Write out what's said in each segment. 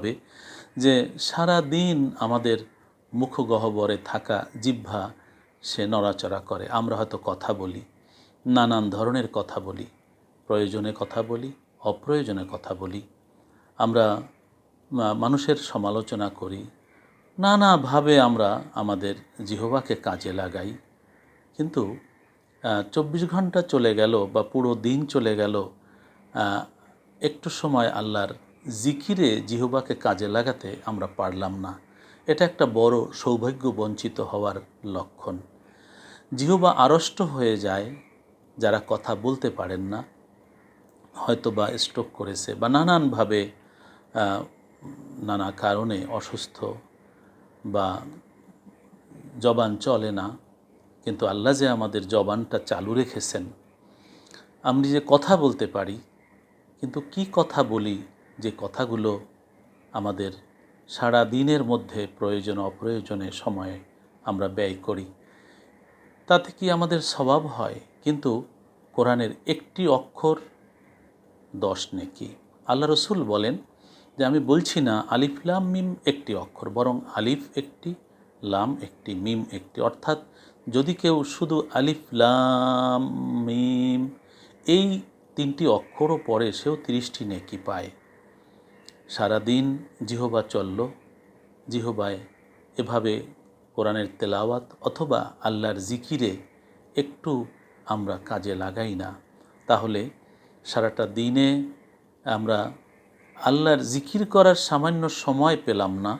হবে যে সারা দিন আমাদের মুখগহ্বরে থাকা জিহ্বা সে নড়াচড়া করে। আমরা হয়তো কথা বলি, নানান ধরনের কথা বলি, প্রয়োজনে কথা বলি, অপ্রয়োজনে কথা বলি। আমরা মানুষের সমালোচনা করি, নানাভাবে আমরা আমাদের জিহবাকে কাজে লাগাই। কিন্তু চব্বিশ ঘণ্টা চলে গেল বা পুরো দিন চলে গেল একটু সময় আল্লাহর জিকিরে জিহবাকে কাজে লাগাতে আমরা পারলাম না। এটা একটা বড় সৌভাগ্য বঞ্চিত হওয়ার লক্ষণ। জিহবা আড়ষ্ট হয়ে যায়, যারা কথা বলতে পারেন না হয়তো বা স্ট্রোক করেছে বা নানানভাবে নানা কারণে অসুস্থ বা জবান চলে না, কিন্তু আল্লাহ যে আমাদের জবানটা চালু রেখেছেন। আমি যে কথা বলতে পারি, কিন্তু কি কথা বলি যে কথাগুলো আমাদের সারা দিনের মধ্যে প্রয়োজন অপ্রয়োজনে সময়ে আমরা ব্যয় করি, তাতে কি আমাদের স্বভাব হয়? কিন্তু কোরআনের একটি অক্ষর দশ নেকি। আল্লাহ রসুল বলেন যে, আমি বলছি না আলিফ লাম মিম একটি অক্ষর, বরং আলিফ একটি, লাম একটি, মিম একটি। অর্থাৎ যদি কেউ শুধু আলিফ লাম মিম এই তিনটি অক্ষরও পড়ে, সেও তিরিশটি নেকি পায়। সারাদিন জিহবা চলল, জিহবায় এভাবে কোরআনের তেলাওয়াত অথবা আল্লাহর জিকিরে একটু আমরা কাজে লাগাই না। তাহলে সারাটা দিনে আমরা আল্লাহর জিকির করার সামান্য সময় পেলাম না,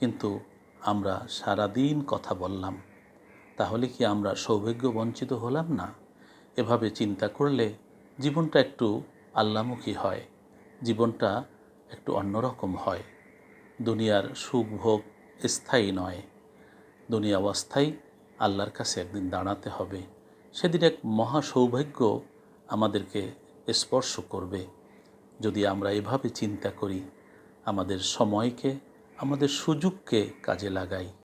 কিন্তু আমরা সারা দিন কথা বললাম। তাহলে কি আমরা সৌভাগ্য বঞ্চিত হলাম না? এভাবে চিন্তা করলে জীবনটা একটু আল্লামুখী হয়। জীবনটা একটু অন্যরকম হয়। দুনিয়ার সুখ ভোগ স্থায়ী নয়। দুনিয়া অবস্থায় আল্লাহর কাছে একদিন দাঁড়াতে হবে। সেদিন এক মহা সৌভাগ্য আমাদেরকে স্পর্শ করবে। যদি আমরা এভাবে চিন্তা করি, আমাদের সময়কে, আমাদের সুযোগকে কাজে লাগাই।